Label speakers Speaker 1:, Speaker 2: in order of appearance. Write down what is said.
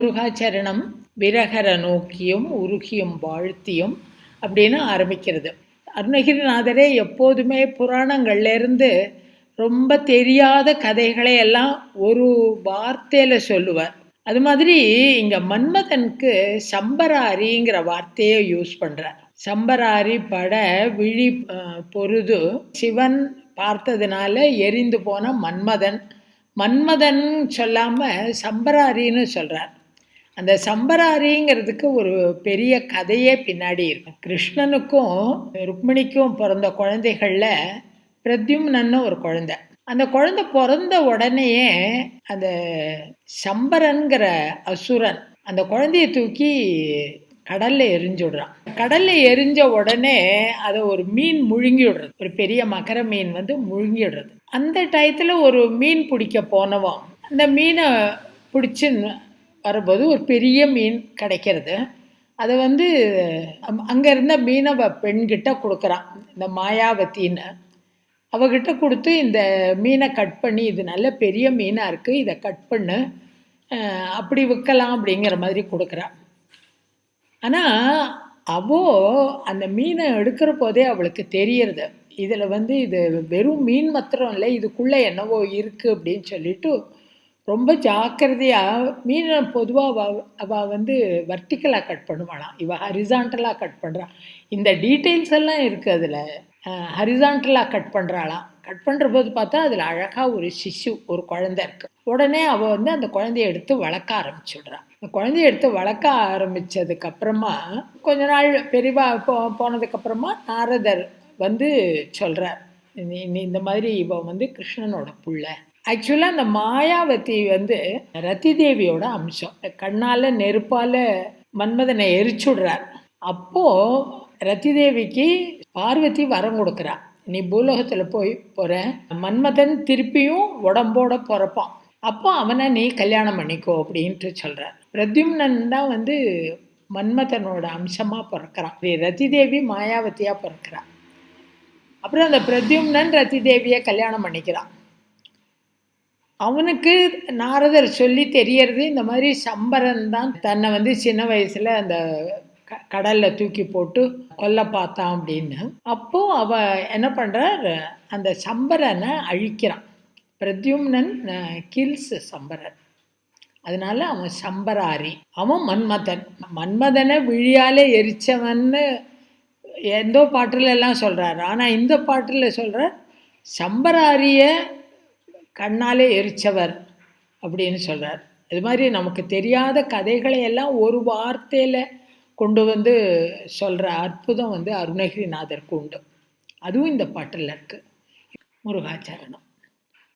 Speaker 1: முருகாச்சரணம் விரகர நோக்கியும் உருகியும் வாழ்த்தியும் அப்படின்னு ஆரம்பிக்கிறது. அருணகிரிநாதரே எப்போதுமே புராணங்கள்லேருந்து ரொம்ப தெரியாத கதைகளை எல்லாம் ஒரு வார்த்தையில் சொல்லுவார். அது மாதிரி இங்கே மன்மதனுக்கு சம்பராரிங்கிற வார்த்தையை யூஸ் பண்ணுறார் சம்பராரி பட விழி பொருது சிவன் பார்த்ததுனால எரிந்து போன மன்மதன். மன்மதன் சொல்லாமல் சம்பராரின்னு சொல்கிறார் அந்த சம்பராரிங்கிறதுக்கு ஒரு பெரிய கதையே பின்னாடி இருக்கும். கிருஷ்ணனுக்கும் ருக்மிணிக்கும் பிறந்த குழந்தைகளில் பிரத்யும்னன்னு ஒரு குழந்தை. அந்த குழந்தை பிறந்த உடனேயே அந்த சம்பரன்கிற அசுரன் அந்த குழந்தைய தூக்கி கடல்ல எரிஞ்சு விடுறான் கடல்ல எரிஞ்ச உடனே அதை ஒரு மீன் முழுங்கி விடுறது ஒரு பெரிய மகர மீன் வந்து முழுங்கி விடுறது அந்த டயத்துல ஒரு மீன் பிடிக்க போனவன். அந்த மீனை பிடிச்சி வரும்போது ஒரு பெரிய மீன் கிடைக்கிறது. அதை வந்து அம்- இருந்த மீனவ பெண்கிட்ட கொடுக்குறான் இந்த மாயாவத்தின்னு அவகிட்ட கொடுத்து இந்த மீனை கட் பண்ணி இது நல்ல பெரிய மீனாக இருக்குது இதை கட் பண்ணு அப்படி விற்கலாம் அப்படிங்கிற மாதிரி கொடுக்குறா. ஆனால் அவோ அந்த மீனை எடுக்கிற போதே அவளுக்கு தெரியறது. இதில் வந்து இது வெறும் மீன் மாத்திரம் இல்லை இதுக்குள்ளே என்னவோ இருக்குது அப்படின்னு சொல்லிட்டு ரொம்ப ஜாக்கிரதையாக மீனை பொதுவாக அவள் வந்து வர்டிக்கலாக கட் பண்ணுவாளாம். இவள் ஹரிசாண்டலாக கட் பண்ணுறா இந்த டீட்டெயில்ஸ் எல்லாம் இருக்குது அதில். ஹரிசாண்டலாக கட் பண்ணுறாளாம் கட் பண்ணுற போது பார்த்தா அதில் அழகாக ஒரு சிசு ஒரு குழந்தை இருக்குது உடனே அவள் வந்து அந்த குழந்தைய எடுத்து வளர்க்க ஆரம்பிச்சுடுறான் அந்த குழந்தைய எடுத்து வளர்க்க ஆரம்பித்ததுக்கப்புறமா கொஞ்ச நாள் பெரியவா போ போனதுக்கப்புறமா நாரதர் வந்து சொல்கிறார் நீ நீ இந்த மாதிரி இவன் வந்து கிருஷ்ணனோட புள்ள. ஆக்சுவலாக அந்த மாயாவதி வந்து ரத்தி தேவியோட அம்சம். கண்ணால் நெருப்பால் மன்மதனை எரிச்சுடுறார். அப்போது ரத்தி தேவிக்கு பார்வதி வரம் கொடுக்குறா. நீ பூலோகத்தில் போய் போகிற மன்மதன் திருப்பியும் உடம்போட பிறப்பான். அப்போ அவனை நீ கல்யாணம் பண்ணிக்கோ அப்படின்ட்டு சொல்கிறார் பிரத்யும்னன் தான் வந்து மன்மதனோட அம்சமாக பிறக்கிறான். ரத்தி தேவி மாயாவதியாக பிறக்கிறான் அப்புறம் அந்த பிரத்யும்னன் ரத்தி தேவியை கல்யாணம் பண்ணிக்கிறான். அவனுக்கு நாரதர் சொல்லி தெரியறது இந்த மாதிரி சம்பரன் தான் தன்னை வந்து சின்ன வயசில் அந்த க- தூக்கி போட்டு கொல்ல பார்த்தான் அப்படின்னு. அப்போது அவ என்ன பண்றார் அந்த சம்பரனை அழிக்கிறான். பிரத்யும்னன் கில்ஸ் சம்பரன். அதனால அவன் சம்பராரி. அவன் மன்மதன். மன்மதனை விழியாலே எரிச்சவன்னு எந்தோ பாட்டில் எல்லாம் சொல்றாரு. ஆனால் இந்த பாட்டில் சொல்கிற சம்பராரிய கண்ணாலே எரிச்சவர் அப்படின்னு சொல்கிறார் இது மாதிரி நமக்கு தெரியாத கதைகளை எல்லாம் ஒரு வார்த்தையில் கொண்டு வந்து சொல்கிற அற்புதம் வந்து அருணகிரிநாதருக்கு உண்டு. அதுவும் இந்த பாட்டில் இருக்குது முருகாச்சரணம்.